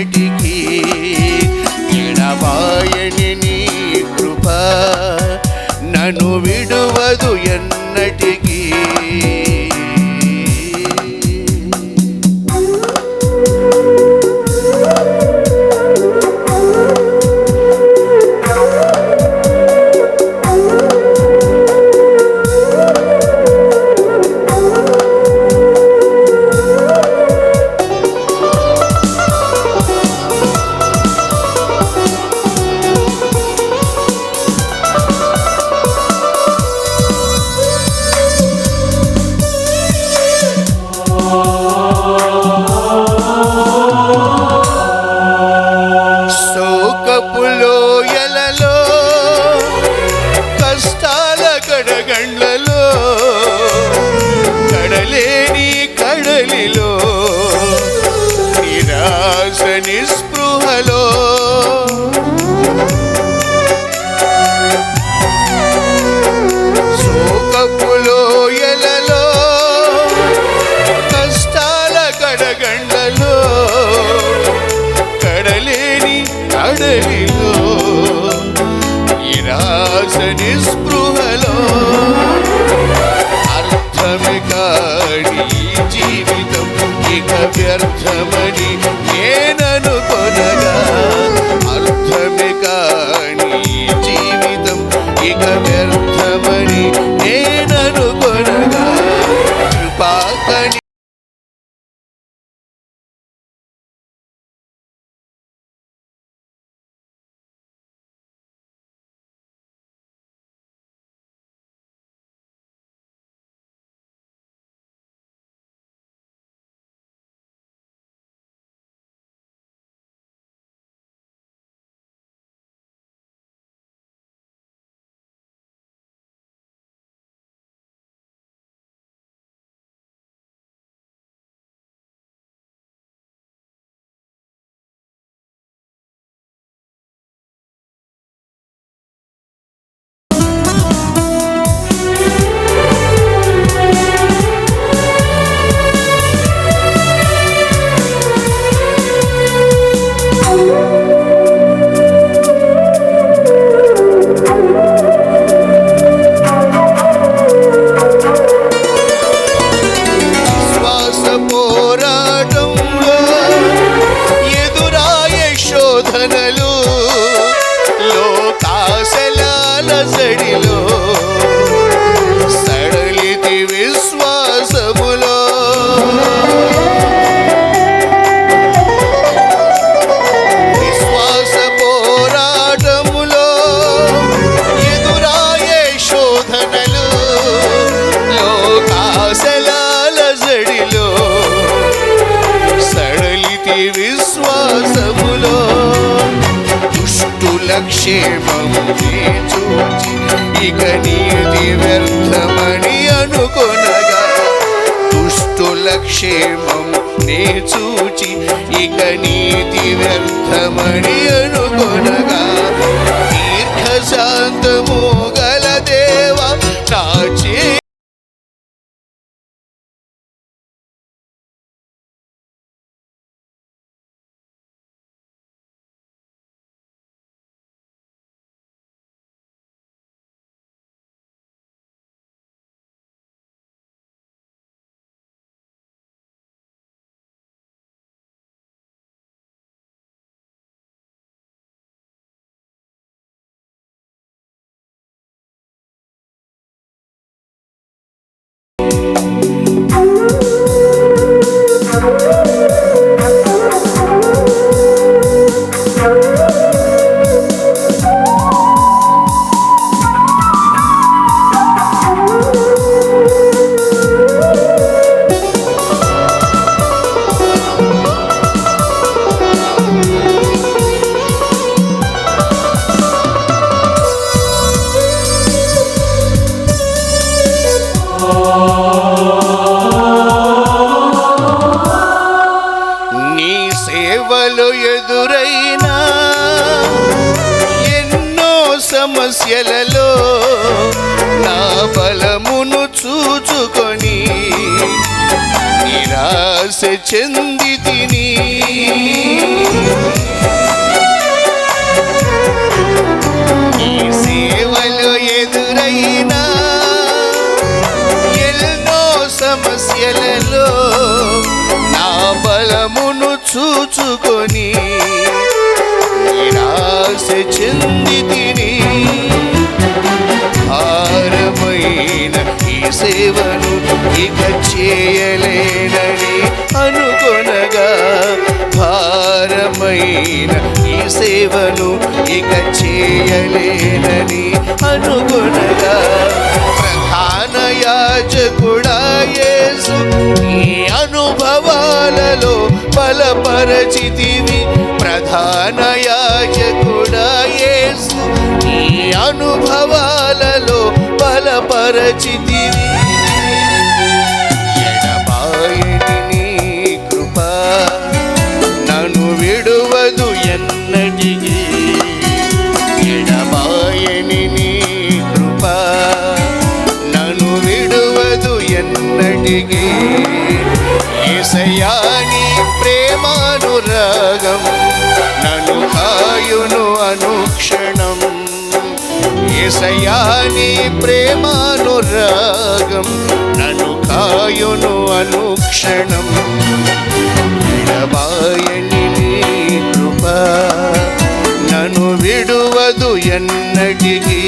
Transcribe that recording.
ఎన్నటికీ కడలేని కడలిలో నిరాశ నిస్పృహలో. శోకపులో ఎలలో కష్టాల గడగండ్లలో కడలేని కడలిలో. सडिलो सडली ती विश्वास बुलो विश्वास पोराट मुलो। येदुराये शोधनलो। लोकासलाल जडिलो। सडली ती विश्वास बुलो दुष्टुलक्षेम చూచి ఇక నీది వ్యర్థమని అనుకొనగా. దుష్టుల క్షేమం నే చూచి ఇక నీతి వ్యర్థమని అనుకొనగా. దీర్ఘశాంతము సమస్యలలో నా బలమును చూచుకొని నిరాశ నిరాశ చెంది తిని ఈ సేవలో ఎదురైనా ఎన్నో సమస్యలలో నా బలమును చూచుకొని నిరాశ చెంది భారమైన ఈ సేవను ఇక చేయలేనని అనుగుణగా ప్రధాన యాజకుడా యేసు ఈ అనుభవాలలో బలపరచితివి ప్రధాన యాజకుడా యేసు ఈ అనుభవాలలో బలపరచితివి ఏసయాని ప్రేమానురాగం నను కాయును అనుక్షణం. ఏసయాని ప్రేమానురాగం నను కాయును అనుక్షణం. విడబాయని కృప నను విడువదు ఎన్నటికీ.